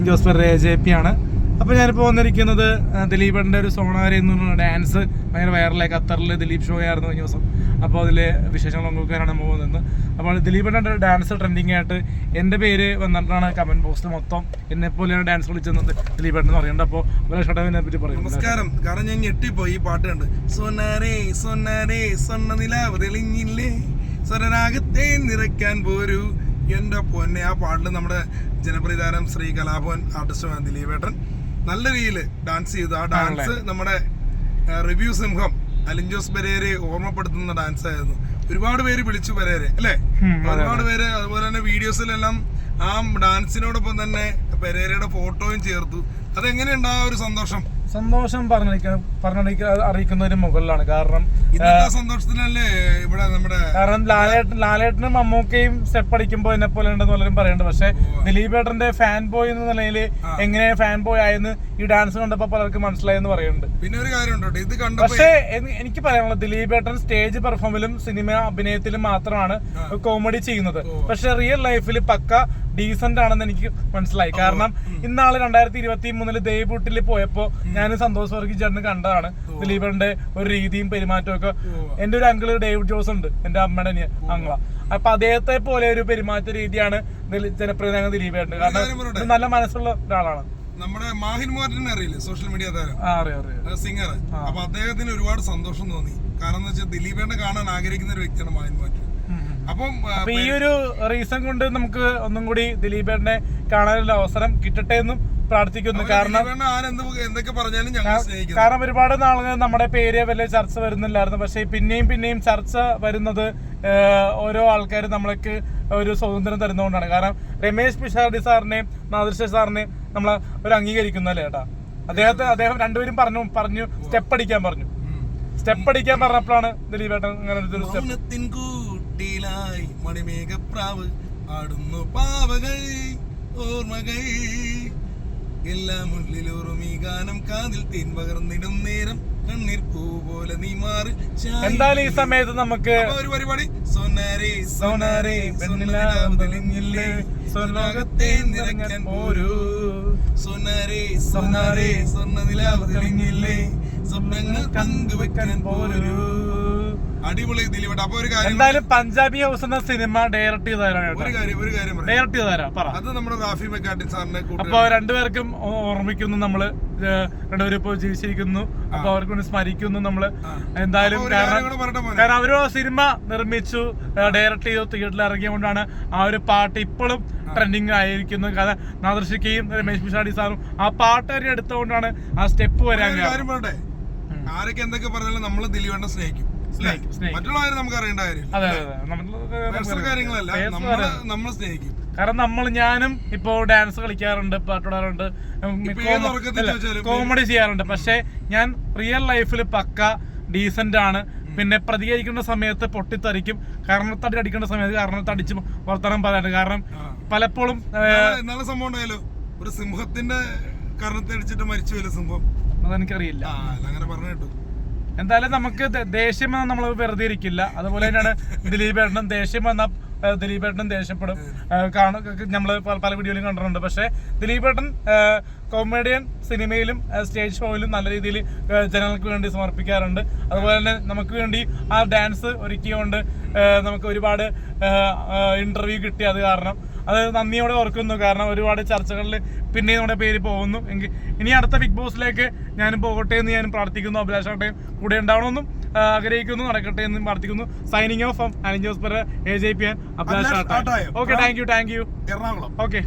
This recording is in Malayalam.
ജോസ് പെർ ജെ പി ആണ്. അപ്പോൾ ഞാനിപ്പോൾ വന്നിരിക്കുന്നത് ആ, ദിലീപേട്ടന്റെ ഒരു സോണാരി എന്ന് പറഞ്ഞ ഡാൻസ് ഭയങ്കര വൈറലായി ഖത്തറിൽ ദിലീപ് ഷോ ആയിരുന്നു കഴിഞ്ഞ ദിവസം. അപ്പോൾ അതിൽ വിശേഷങ്ങൾ പങ്കുവെക്കാനാണ് നമ്മൾ പോകുന്നത് അപ്പോൾ ദിലീപേട്ടന്റെ ഡാൻസ് ട്രെൻഡിങ് ആയിട്ട് എന്റെ പേര് വന്നിട്ടാണ് കമന്റ് ബോക്സിൽ മൊത്തം എന്നെ പോലെയാണ് ഡാൻസ് കളിച്ചത് ദിലീപേട്ടൻ എന്ന് പറയുന്നത്. അപ്പോൾ അഭിലാഷ് ഷട്ടവിനെ പറ്റി പറയും നമസ്കാരം. കാരണം ഞാൻ ഞെട്ടിപ്പോയി. ഈ പാട്ട് കണ്ട്. സൊന്നാരേ സൊന്നാരേ സ്വർണ നിലാവ് തെളിഞ്ഞില്ലേ സ്വരരാഗത്തെ നിറയ്ക്കാൻ പോരൂ. എന്റെ പൊന്നെ ആ പാട്ടിൽ നമ്മുടെ ജനപ്രിയ താരം ശ്രീ കലാഭവൻ ആർട്ടിസ്റ്റ് ദിലീപേട്ടൻ. നല്ല രീതിയിൽ ഡാൻസ് ചെയ്തു. ആ ഡാൻസ് നമ്മുടെ റിവ്യൂ സിംഹം അലിൻജോസ് പെരേരെ ഓർമ്മപ്പെടുത്തുന്ന ഡാൻസ് ആയിരുന്നു. ഒരുപാട് പേര് വിളിച്ചു പെരേരെ അല്ലേ? ഒരുപാട് പേര് അതുപോലെ തന്നെ വീഡിയോസിലെല്ലാം ആ ഡാൻസിനോടൊപ്പം തന്നെ പെരേരയുടെ ഫോട്ടോയും ചേർത്തു. അതെങ്ങനെയുണ്ട് ആ ഒരു സന്തോഷം? സന്തോഷം പറഞ്ഞിരിക്കുന്ന പറഞ്ഞിരിക്ക അറിയിക്കുന്നതിന് മുകളിലാണ്. കാരണം സന്തോഷത്തിനല്ലേ ഇവിടെ നമ്മുടെ കാരണം ലാലേട്ടൻ ലാലേട്ടനും മമ്മൂക്കയും സ്റ്റെപ്പ് അടിക്കുമ്പോൾ എന്നെ പോലെ ഉണ്ടെന്ന് പലരും പറയുന്നുണ്ട് പക്ഷെ ദിലീപ് ഏട്ടന്റെ ഫാൻ ബോയ് എന്ന നിലയിൽ എങ്ങനെ ഫാൻ ബോയ് ആയെന്ന് ഈ ഡാൻസ് കണ്ടപ്പോൾ പലർക്കും മനസ്സിലായെന്ന് പറയുന്നുണ്ട് പിന്നെ ഒരു കാര്യം ഇത് പക്ഷേ എനിക്ക് പറയാനുള്ളത് ദിലീപ് ഏട്ടൻ സ്റ്റേജ് പെർഫോമിലും സിനിമ അഭിനയത്തിലും മാത്രമാണ് കോമഡി ചെയ്യുന്നത്. പക്ഷെ റിയൽ ലൈഫിൽ പക്ക ഡീസന്റ് ആണെന്ന് എനിക്ക് മനസ്സിലായി. കാരണം ഇന്നാൾ രണ്ടായിരത്തി ഇരുപത്തി മൂന്നിൽ ദേവൂട്ടിൽ പോയപ്പോ ഞാൻ സന്തോഷ് വർഗീസ് ചേട്ടന് കണ്ടതാണ് ദിലീപന്റെ ഒരു രീതിയും പെരുമാറ്റവും ഒക്കെ. എന്റെ ഒരു അങ്കിൾ ഡേവിഡ് ജോസ് ഉണ്ട് എന്റെ അമ്മയുടെ അങ്ങള. അപ്പൊ അദ്ദേഹത്തെ പോലെ ഒരു പെരുമാറ്റ രീതിയാണ് ജനപ്രിയ ദിലീപേട്ടന് കാരണം നല്ല മനസ്സുള്ള ഒരാളാണ്. നമ്മുടെ മാഹിൻ മോഹനെ അറിയില്ലേ? സോഷ്യൽ മീഡിയ താരം. സിംഗർ അപ്പൊ അദ്ദേഹത്തിന് ഒരുപാട് സന്തോഷം തോന്നി. കാരണം എന്ന് വെച്ചാൽ ദിലീപേണ്ട കാണാൻ ആഗ്രഹിക്കുന്ന ഒരു വ്യക്തിയാണ് മാഹിൻ മോഹൻ. അപ്പം ഈ ഒരു റീസൺ കൊണ്ട് നമുക്ക് ഒന്നും കൂടി ദിലീപേട്ടനെ കാണാനുള്ള അവസരം കിട്ടട്ടെ എന്നും പ്രാർത്ഥിക്കുന്നു കാരണം എന്തൊക്കെ പറഞ്ഞാലും ഞങ്ങൾ കാരണം ഒരുപാട് നാളുകൾ നമ്മുടെ പേര് വലിയ ചർച്ച വരുന്നില്ലായിരുന്നു. പക്ഷെ പിന്നെയും പിന്നെയും ചർച്ച വരുന്നത് ഓരോ ആൾക്കാർ നമ്മൾക്ക് ഒരു സ്വാതന്ത്ര്യം തരുന്നതുകൊണ്ടാണ്. കാരണം രമേശ് പിഷാർഡി സാറിനെയും നാദൃശ സാറിനെയും നമ്മൾ ഒരു അംഗീകരിക്കുന്നല്ലേ ചേട്ടാ അദ്ദേഹത്തെ അദ്ദേഹം രണ്ടുപേരും പറഞ്ഞു പറഞ്ഞു സ്റ്റെപ്പ് അടിക്കാൻ പറഞ്ഞു. സ്റ്റെപ്പ് അടിക്കാൻ പറഞ്ഞപ്പോഴാണ് ദിലീപേട്ടൻ അങ്ങനെ ഒരു സ്റ്റെപ്പ് മൗനത്തിൻ കൂട്ടിലായി മണിമേഘപ്രാവ് ആടുന്നു പാവകൾ ഓർമ്മകൾ. എല്ലാം ഉള്ളിലോറും ഈ ഗാനം കാതിൽ തീൻ പകർന്നിടും നേരം. കണ്ണീർ പൂ പോലെ നീ മാറി എന്തായാലും ഈ സമയത്ത് നമുക്ക് ഒരു പരിപാടി. സോനാരേ സോനാരേ പെണ്ണിലാവ് തെളിഞ്ഞില്ലേ സ്വർലോകത്തെ നിറങ്ങാൻ പോരൂ. സോനാരേ സോനാരേ സ്വർണ നിലാവ് തെളിഞ്ഞില്ലേ സ്വപ്നങ്ങൾ പങ്കുവെക്കാൻ പോരൂ അടിപൊളി അപ്പൊ ഒരു കാര്യം എന്തായാലും പഞ്ചാബി ഹൗസ് എന്ന സിനിമ ഡയറക്ട് ചെയ്തതാരാണ് ഒരു കാര്യം ഒരു കാര്യം ഡയറക്ട് ചെയ്തതാരാ പറ. അത് നമ്മുടെ റാഫി മെക്കാട്ടി സാറിനെ അപ്പൊ രണ്ടുപേർക്കും ഓർമ്മിക്കുന്നു നമ്മൾ രണ്ടുപേരും ഇപ്പൊ ജീവിച്ചിരിക്കുന്നു. അപ്പൊ അവർക്ക് വേണ്ടി സ്മരിക്കുന്നു നമ്മൾ. എന്തായാലും കാരണം അവർ സിനിമ നിർമ്മിച്ചു ഡയറക്ട് ചെയ്തു തിയേറ്ററിൽ ഇറങ്ങിയതുകൊണ്ടാണ് ആ ഒരു പാട്ട് ഇപ്പോഴും ട്രെൻഡിങ് ആയിരിക്കുന്നു. കാരണം നാദർശിക്കയും രമേശ് പിഷാടി സാറും ആ പാട്ട് വരെ എടുത്തുകൊണ്ടാണ് ആ സ്റ്റെപ്പ് വരാൻ ആരൊക്കെ എന്തൊക്കെ പറഞ്ഞാലും നമ്മൾ ദിലീപേണ്ണ സ്നേഹിക്കും. മറ്റുള്ള. മറ്റുള്ളവരെ നമുക്ക് അറിയേണ്ട കാര്യമില്ല. കാര്യങ്ങളല്ല. നമ്മൾ നമ്മൾ സ്നേഹിക്കും. കാരണം നമ്മൾ ഞാനും ഇപ്പോ ഡാൻസ് കളിക്കാറുണ്ട് ചോദിച്ചാലും കോമഡി ചെയ്യാറുണ്ട്. പക്ഷെ ഞാൻ റിയൽ ലൈഫിൽ പക്ക ഡീസന്റ് ആണ്. പിന്നെ പ്രതികരിക്കേണ്ട സമയത്ത് പൊട്ടിത്തെറിക്കും. കാരണത്തടി അടിക്കേണ്ട സമയത്ത് കാരണത്തടിച്ച് വർത്തമാനം പറയാറുണ്ട്. കാരണം പലപ്പോഴും ഇന്നാളെ സംഭവം ഉണ്ടായല്ലോ. ഒരു സിംഹത്തിന്റെ കാരണത്തെ അടിച്ചിട്ട് മരിച്ചു സംഭവം. സിംഹം അതെനിക്കറിയില്ല. അങ്ങനെ പറഞ്ഞു കേട്ടു. എന്തായാലും നമുക്ക് ദേഷ്യം വന്നാൽ നമ്മൾ വെറുതെ ഇരിക്കില്ല. അതുപോലെ തന്നെയാണ് ദിലീപ് ഏട്ടനും ദേഷ്യം വന്നാൽ ദിലീപേട്ടനും ദേഷ്യപ്പെടും. കാണും നമ്മൾ പല വീഡിയോയിലും കണ്ടിട്ടുണ്ട്. പക്ഷേ ദിലീപ് ഏട്ടൻ കോമഡിയൻ സിനിമയിലും സ്റ്റേജ് ഷോയിലും നല്ല രീതിയിൽ ജനങ്ങൾക്ക് വേണ്ടി സമർപ്പിക്കാറുണ്ട്. അതുപോലെ തന്നെ നമുക്ക് വേണ്ടി ആ ഡാൻസ് ഒരുക്കിയുകൊണ്ട് നമുക്ക് ഒരുപാട് ഇന്റർവ്യൂ കിട്ടി അത് കാരണം. അത് നന്ദിയോടെ ഓർക്കുന്നു. കാരണം ഒരുപാട് ചർച്ചകളിൽ പിന്നെയും നമ്മുടെ പേര് പോകുന്നു. എങ്കിൽ ഇനി അടുത്ത ബിഗ് ബോസിലേക്ക് ഞാനും പോകട്ടെ എന്ന് ഞാൻ പ്രാർത്ഥിക്കുന്നു. അഭിലാഷാട്ടയും കൂടെ ഉണ്ടാവണമെന്നും ആഗ്രഹിക്കുന്നു നടക്കട്ടെ എന്നും പ്രാർത്ഥിക്കുന്നു. Signing off from Anijose per A J P and Abhilash. Okay thank you thank you Ernakulam. Okay